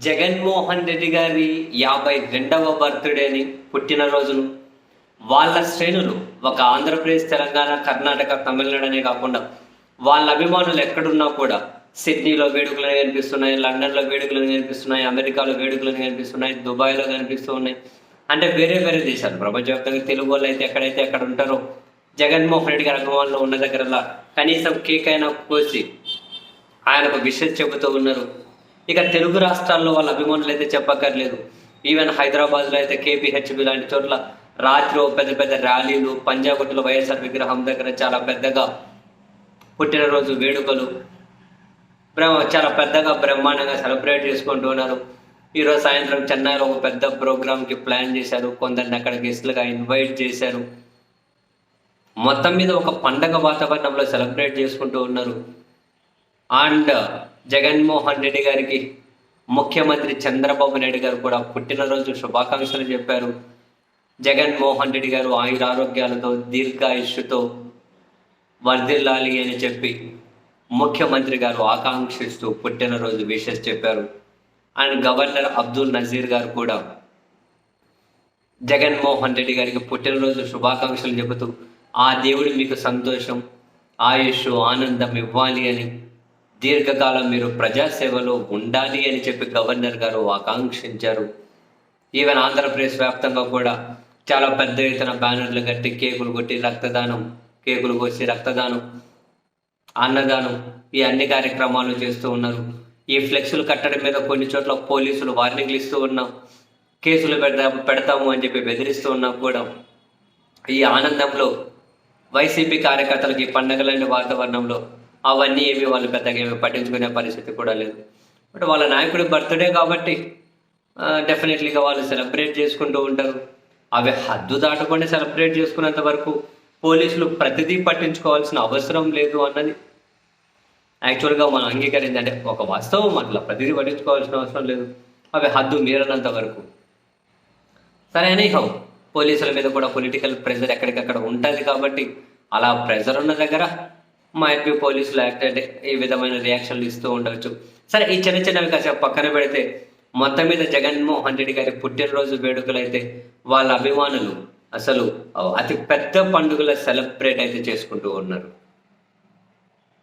జగన్మోహన్ రెడ్డి గారి యాభై రెండవ బర్త్డేని పుట్టినరోజును వాళ్ళ శ్రేణులు ఒక ఆంధ్రప్రదేశ్ తెలంగాణ కర్ణాటక తమిళనాడు అనే కాకుండా వాళ్ళ అభిమానులు ఎక్కడున్నా కూడా సిడ్నీలో వేడుకలు కనిపిస్తున్నాయి లండన్లో వేడుకలు కనిపిస్తున్నాయి అమెరికాలో వేడుకలు కనిపిస్తున్నాయి దుబాయ్లో కనిపిస్తూ ఉన్నాయి అంటే వేరే వేరే దేశాలు ప్రపంచవ్యాప్తంగా తెలుగు వాళ్ళు అయితే ఎక్కడైతే ఎక్కడ ఉంటారో జగన్మోహన్ రెడ్డి గారి అభిమానులు ఉన్న దగ్గరలా కనీసం కేక్ అయినా కోసి ఆయనకు విషయం చెబుతూ ఉన్నారు. ఇక తెలుగు రాష్ట్రాల్లో వాళ్ళ అభిమానులు అయితే చెప్పక్కర్లేదు. ఈవెన్ హైదరాబాద్లో అయితే కేపీహెచ్బి లాంటి చోట్ల రాత్రి పెద్ద పెద్ద ర్యాలీలు పంజాగుట్టులో వైఎస్ఆర్ విగ్రహం దగ్గర చాలా పెద్దగా పుట్టినరోజు వేడుకలు బ్రహ్మ చాలా పెద్దగా బ్రహ్మాండంగా సెలబ్రేట్ చేసుకుంటూ ఉన్నారు. ఈరోజు సాయంత్రం చెన్నైలో ఒక పెద్ద ప్రోగ్రామ్కి ప్లాన్ చేశారు. కొందరిని అక్కడ గెస్ట్లుగా ఇన్వైట్ చేశారు. మొత్తం మీద ఒక పండగ వాతావరణంలో సెలబ్రేట్ చేసుకుంటూ ఉన్నారు. అండ్ జగన్మోహన్ రెడ్డి గారికి ముఖ్యమంత్రి చంద్రబాబు నాయుడు గారు కూడా పుట్టినరోజు శుభాకాంక్షలు చెప్పారు. జగన్మోహన్ రెడ్డి గారు ఆయుర ఆరోగ్యాలతో దీర్ఘాయుష్యుతో వర్ధిల్లాలి అని చెప్పి ముఖ్యమంత్రి గారు ఆకాంక్షిస్తూ పుట్టినరోజు విషెస్ చెప్పారు. అండ్ గవర్నర్ అబ్దుల్ నజీర్ గారు కూడా జగన్మోహన్ రెడ్డి గారికి పుట్టినరోజు శుభాకాంక్షలు చెబుతూ ఆ దేవుడు మీకు సంతోషం ఆయుష్ ఆనందం ఇవ్వాలి అని దీర్ఘకాలం మీరు ప్రజాసేవలో ఉండాలి అని చెప్పి గవర్నర్ గారు ఆకాంక్షించారు. ఈవెన్ ఆంధ్రప్రదేశ్ వ్యాప్తంగా కూడా చాలా పెద్ద ఎత్తున బ్యానర్లు కట్టి కేకులు కొట్టి రక్తదానం కేకులు కోసి రక్తదానం అన్నదానం ఈ అన్ని కార్యక్రమాలు చేస్తూ ఉన్నారు. ఈ ఫ్లెక్సులు కట్టడం మీద కొన్ని చోట్ల పోలీసులు వార్నింగ్లు ఇస్తూ ఉన్నాం. కేసులు పెడతా పెడతాము అని చెప్పి బెదిరిస్తూ ఉన్నా కూడా. ఈ ఆనందంలో వైసీపీ కార్యకర్తలకి పండగలాంటి వాతావరణంలో అవన్నీ ఏమి వాళ్ళు పెద్దగా ఏమి పట్టించుకునే పరిస్థితి కూడా లేదు. బట్ వాళ్ళ నాయకుడి బర్త్డే కాబట్టి డెఫినెట్లీగా వాళ్ళు సెలబ్రేట్ చేసుకుంటూ ఉంటారు. అవి హద్దు దాటకుండా సెలబ్రేట్ చేసుకున్నంత వరకు పోలీసులు ప్రతిదీ పట్టించుకోవాల్సిన అవసరం లేదు అన్నది. యాక్చువల్గా మనం అంగీకరించింది అంటే ఒక వాస్తవం అట్లా ప్రతిదీ పట్టించుకోవాల్సిన అవసరం లేదు. అవి హద్దు మీరనంత వరకు. సరే హౌ పోలీసుల మీద కూడా పొలిటికల్ ప్రెజర్ ఎక్కడికక్కడ ఉంటుంది కాబట్టి అలా ప్రెజర్ ఉన్న దగ్గర మైట్ బి పోలీసులు యాక్ట్ అంటే ఈ విధమైన రియాక్షన్లు ఇస్తూ ఉండవచ్చు. సరే ఈ చిన్న చిన్నవి కాసేపు పక్కన పెడితే మొత్తం మీద జగన్మోహన్ రెడ్డి గారి పుట్టినరోజు వేడుకలు అయితే వాళ్ళ అభిమానులు అసలు అతి పెద్ద పండుగల సెలబ్రేట్ అయితే చేసుకుంటూ ఉన్నారు.